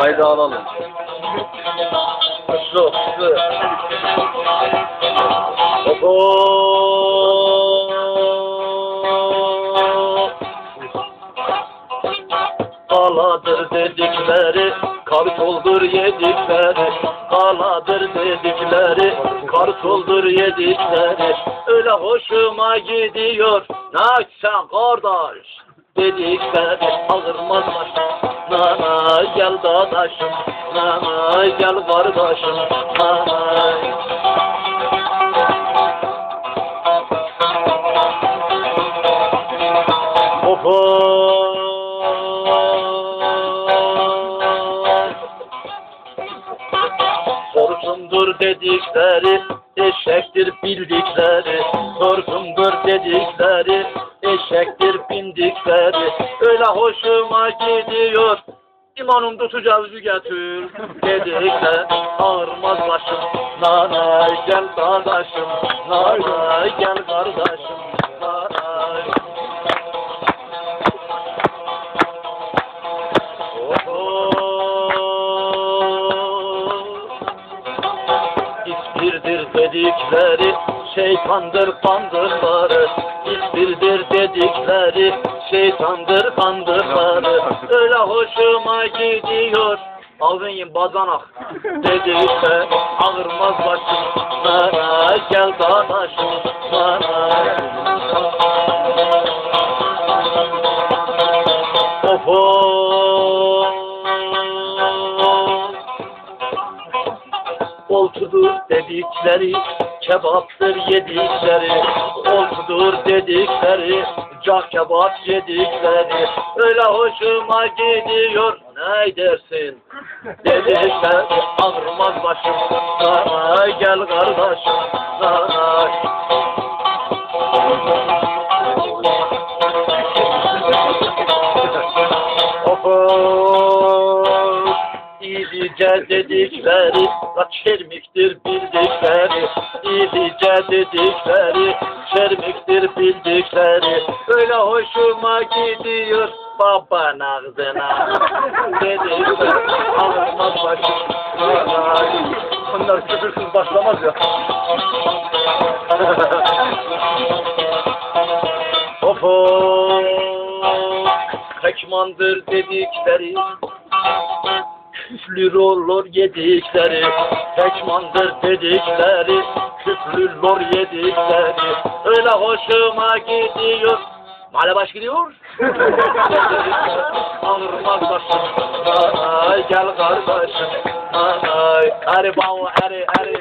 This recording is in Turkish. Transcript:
Haydi alalım. Hızlı, hızlı. Oho. Kaladır dedikleri, kartoldur yedikleri. Kaladır dedikleri, kartoldur yedikleri. Öyle hoşuma gidiyor, ne sen kardeş? Dedikleri ağırmaz başım. Nana gel dadaşım, nana gel kardeşim, nana. Oho. Sorgundur dedikleri, eşektir bildikleri. Sorgundur dedikleri, eşektir bindikleri. Öyle hoşuma gidiyor. İmanım tutacağız getir. Dedikler ağırmaz başım. Nana gel kardeşim. Nana gel kardeşim. Nana İspirdir dedikleri şeytandır kandırları İspirdir dedikleri şeytandır kandırları Öyle hoşuma gidiyor. Avın bazanak dedikler ağırmaz başım Nana gel dadaşım Nana Oho. Oltudur dedikleri, kebaptır yedikleri. Oltudur dedikleri, cah kebap yedikleri. Öyle hoşuma gidiyor, ne dersin? Dedikler, ağrımaz başım. Sana gel kardeşim, sana. İyice dedikleri, la çermiktir bildikleri. İyice dedikleri, çermiktir bildikleri. Öyle hoşuma gidiyor baban ağzına. Dedikler, alınmaz başım. Bunlar küfürsüz başlamaz ya. Oho. Kaçmandır dedikleri, küflür olur yedikleri, peçmandır dedikleri, küflür olur yedikleri, öyle hoşuma gidiyor. Male baş gidiyor. Ağırmaz başım, ay gel kardeşim, ay, ari bavu, ari, ari.